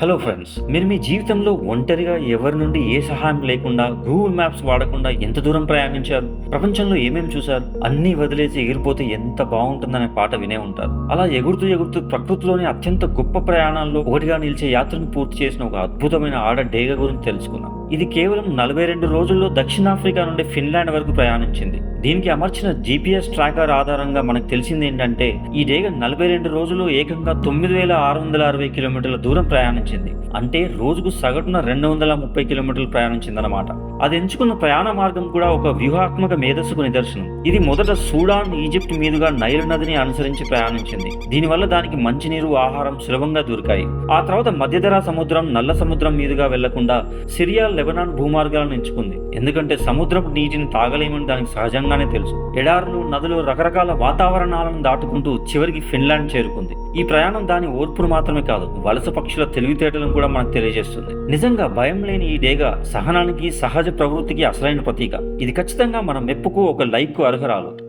Hello friends మీరు మీ జీవితంలో ఒంటరిగా ఎవరి నుండి ఏ సహాయం లేకుండా గూగుల్ మ్యాప్స్ వాడకుండా ఎంత దూరం ప్రయాణించారు? ప్రపంచంలో ఏమేమి చూశారు? అన్నీ వదిలేసి ఎగిరిపోతే ఎంత బాగుంటుందనే పాట వినే ఉంటారు. అలా ఎగురుతూ ఎగురుతూ ప్రకృతిలోని అత్యంత గొప్ప ప్రయాణాల్లో ఒకటిగా నిలిచే యాత్రను పూర్తి చేసిన ఒక అద్భుతమైన ఆడ డేగ గురించి తెలుసుకున్నాం ఇది కేవలం నలభై రెండు రోజుల్లో దక్షిణాఫ్రికా నుండి ఫిన్లాండ్ వరకు ప్రయాణించింది. దీనికి అమర్చిన జీపీఎస్ ట్రాకర్ ఆధారంగా మనకు తెలిసింది ఏంటంటే ఈ డేగ నలభై రెండు రోజుల్లో ఏకంగా తొమ్మిది వేల ఆరు వందల అరవై కిలోమీటర్ల దూరం ప్రయాణించింది. అంటే రోజుకు సగటున రెండు వందల ముప్పై కిలోమీటర్లు ప్రయాణించిందన్నమాట. అది ఎంచుకున్న ప్రయాణ మార్గం కూడా ఒక వ్యూహాత్మక మేధస్సుకు నిదర్శనం. ఇది మొదట సూడాన్ ఈజిప్ట్ మీదుగా నైల్ నదిని అనుసరించి ప్రయాణించింది. దీనివల్ల దానికి మంచినీరు ఆహారం సులభంగా దొరికాయి. ఆ తర్వాత మధ్యధరా సముద్రం నల్ల సముద్రం మీదుగా వెళ్ళకుండా సిరియా లెబనాన్ భూమార్గాలను ఎంచుకుంది. ఎందుకంటే సముద్రపు నీటిని తాగలేమని దానికి సహజంగానే తెలుసు. ఎడారులు నదులు రకరకాల వాతావరణాలను దాటుకుంటూ చివరికి ఫిన్లాండ్ చేరుకుంది. ఈ ప్రయాణం దాని ఓర్పును మాత్రమే కాదు వలస పక్షుల తెలివితేటలను కూడా మనకు తెలియజేస్తుంది. నిజంగా భయం లేని ఈ డేగ సహనానికి సహజ ప్రవృత్తికి అసలైన ప్రతీక. ఇది ఖచ్చితంగా మన మెప్పుకు ఒక లైక్ అర్హరాలు.